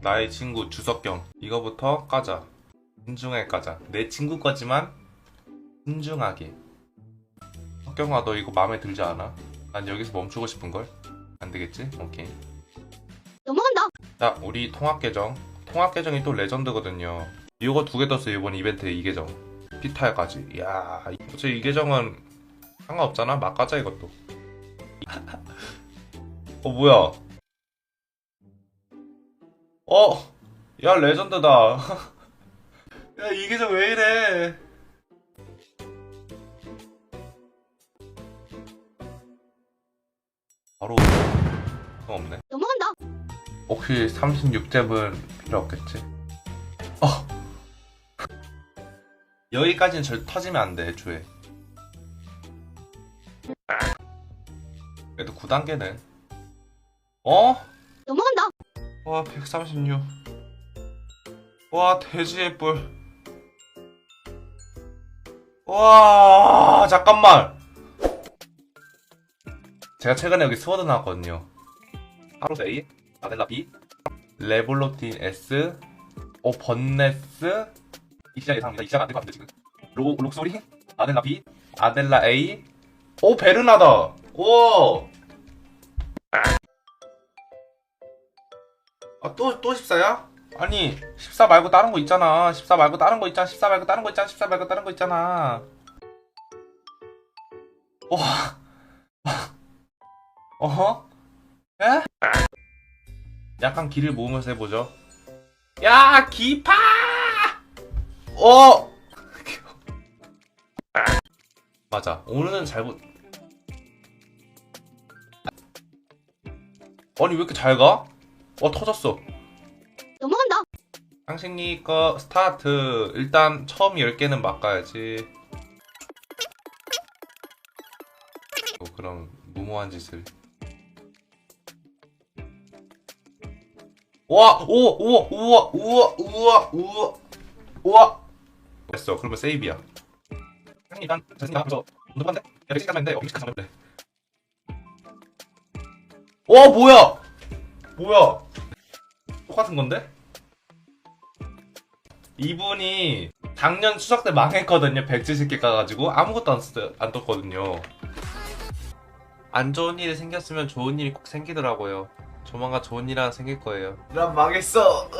나의 친구 주석경. 이거부터 까자. 신중하게 까자. 내 친구 거지만 신중하게. 석경아 너 이거 마음에 들지 않아? 난 여기서 멈추고 싶은걸? 안 되겠지? 오케이. 넘어간다. 자 우리 통합 계정. 통합 계정이 또 레전드거든요. 이거 두 개 떴어요 이번 이벤트에 이 계정. 피탈까지. 이야 어차피 이 계정은 상관없잖아. 막 까자 이것도. 어 뭐야 어, 야 레전드다. 야 이 계정 왜 이래? 바로 어, 없네. 넘어간다. 혹시 36잽은 필요 없겠지? 어. 여기까지는 절 터지면 안 돼, 애초에. 그래도 9단계는. 어? 넘어간다. 와, 136. 와, 돼지의 뿔. 와, 잠깐만. 제가 최근에 여기 스워드 나왔거든요. 하로스 A, 아델라 B, 레볼로틴 S, 오, 번네스, 이 시작 예상합니다. 이 시작 안될 것 같은데, 지금. 로, 록소리, 아델라 B, 아델라 A, 오, 베르나다! 오! 아, 또, 또 14야? 아니, 14 말고 다른 거 있잖아. 14 말고 다른 거 있잖아. 14 말고 다른 거 있잖아. 14 말고 다른 거 있잖아. 와. 어허? 에? 약간 기를 모으면서 해보죠. 야, 기파! 어! 맞아. 오늘은 잘 못. 아니, 왜 이렇게 잘 가? 어, 터졌어. 넘어간다. 상식니 거 스타트. 일단 처음 10개는 막가야지. 뭐 그런 무모한 짓을. 와, 오, 우와, 우와, 우와, 우와, 우와, 우와. 됐어. 그러면 세이브야. 상식니 일단 자신감 하면서 운동 한데? 야, 렉시까지 했는데 어, 믹스까지 하면 와, 뭐야? 뭐야? 똑같은 건데? 이분이 작년 추석 때 망했거든요. 170개 까가지고 아무것도 안, 쓰, 안 떴거든요. 안 좋은 일이 생겼으면 좋은 일이 꼭 생기더라고요. 조만간 좋은 일 하나 생길 거예요. 난 망했어.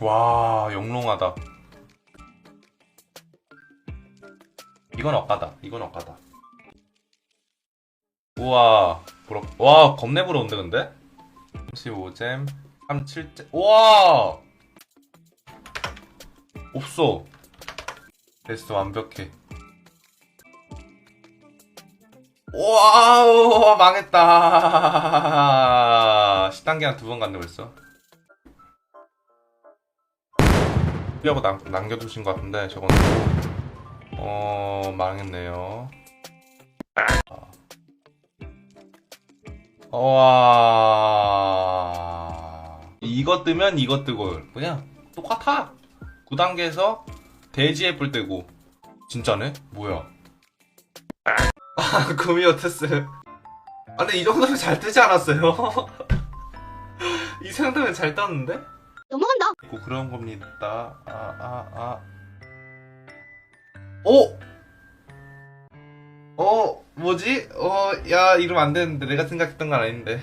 와, 영롱하다. 이건 억가다. 이건 억가다. 우와, 부럽. 와, 겁내 부러운데 근데? 35잼, 37잼. 우와! 없어. 됐어, 완벽해. 와우, 망했다. 10단계 한두번 갔네, 벌써. 하고 남, 남겨두신 것 같은데, 저건. 어, 망했네요. 와. 이거 뜨면 이거 뜨고, 그냥 똑같아. 9단계에서 돼지의 뿔 뜨고. 진짜네? 뭐야? 아, 구미오테스. 아, 근데 이 정도면 잘 뜨지 않았어요? 이 정도면 잘 떴는데? 넘어간다. 고 그런 겁니다. 아, 아, 아. 오! 어, 뭐지? 어, 야, 이러면 안 되는데. 내가 생각했던 건 아닌데.